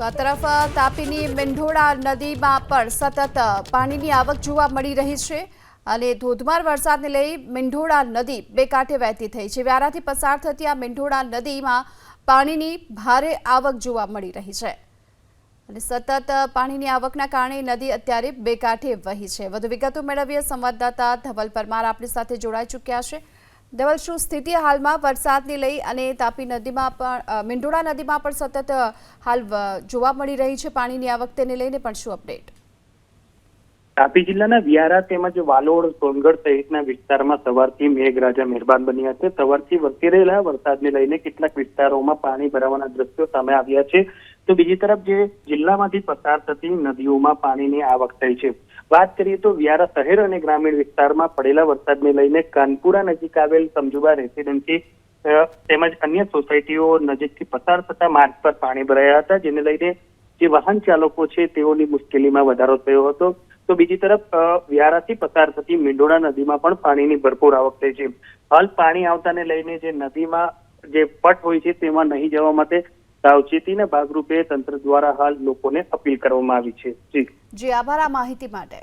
આ તરફ તાપીની મેંઢોળા નદીમાં પણ સતત પાણીની આવક જોવા મળી રહી છે અને ધોધમાર વરસાદને લઈ મેંઢોળા નદી બે કાંઠે વહેતી થઈ છે. વ્યારાથી પસાર થતી આ મેંઢોળા નદીમાં પાણીની ભારે આવક જોવા મળી રહી છે અને સતત પાણીની આવકના કારણે નદી અત્યારે બે કાંઠે વહી છે. વધુ વિગતો મેળવીએ સંવાદદાતા ધવલ પરમાર આપણી સાથે જોડાઈ ચૂક્યા છે. ધવલ શું સ્થિતિ હાલમાં વરસાદને લઈ અને તાપી નદીમાં પણ મીંઢોળા નદીમાં પણ સતત હાલ જોવા મળી રહી છે પાણીની આવક તેને લઈને પણ શું અપડેટ? તાપી જિલ્લાના વ્યારા તેમજ વાલોડ સોનગઢ સહિતના વિસ્તારમાં સવારથી મેઘરાજા મહેરબાન બન્યા છે. સવારથી વરસી રહેલા વરસાદને લઈને કેટલાક વિસ્તારોમાં પાણી ભરાવાના દ્રશ્યો સામે આવ્યા છે. તો બીજી તરફ જે જિલ્લામાંથી પસાર થતી નદીઓમાં પાણીની આવક થઈ છે. વાત કરીએ તો વ્યારા શહેર અને ગ્રામીણ વિસ્તારમાં પડેલા વરસાદને લઈને કાનપુરા નજીક આવેલ સમજુબા રેસીડેન્સી તેમજ અન્ય સોસાયટીઓ નજીકથી પસાર થતા માર્ગ પર પાણી ભરાયા હતા. જેને લઈને જે વાહન ચાલકો છે તેઓની મુશ્કેલીમાં વધારો થયો હતો. તો બીજી તરફ વ્યારાથી પસાર થતી મીંડોળા નદીમાં પણ પાણીની ભરપૂર આવક થઈ છે. હાલ પાણી આવતાને લઈને જે નદીમાં જે પટ હોય છે તેમાં નહીં જવા માટે સાવચેતીના ભાગરૂપે તંત્ર દ્વારા હાલ લોકોને અપીલ કરવામાં આવી છે. જી. જી, આભાર આ માહિતી માટે.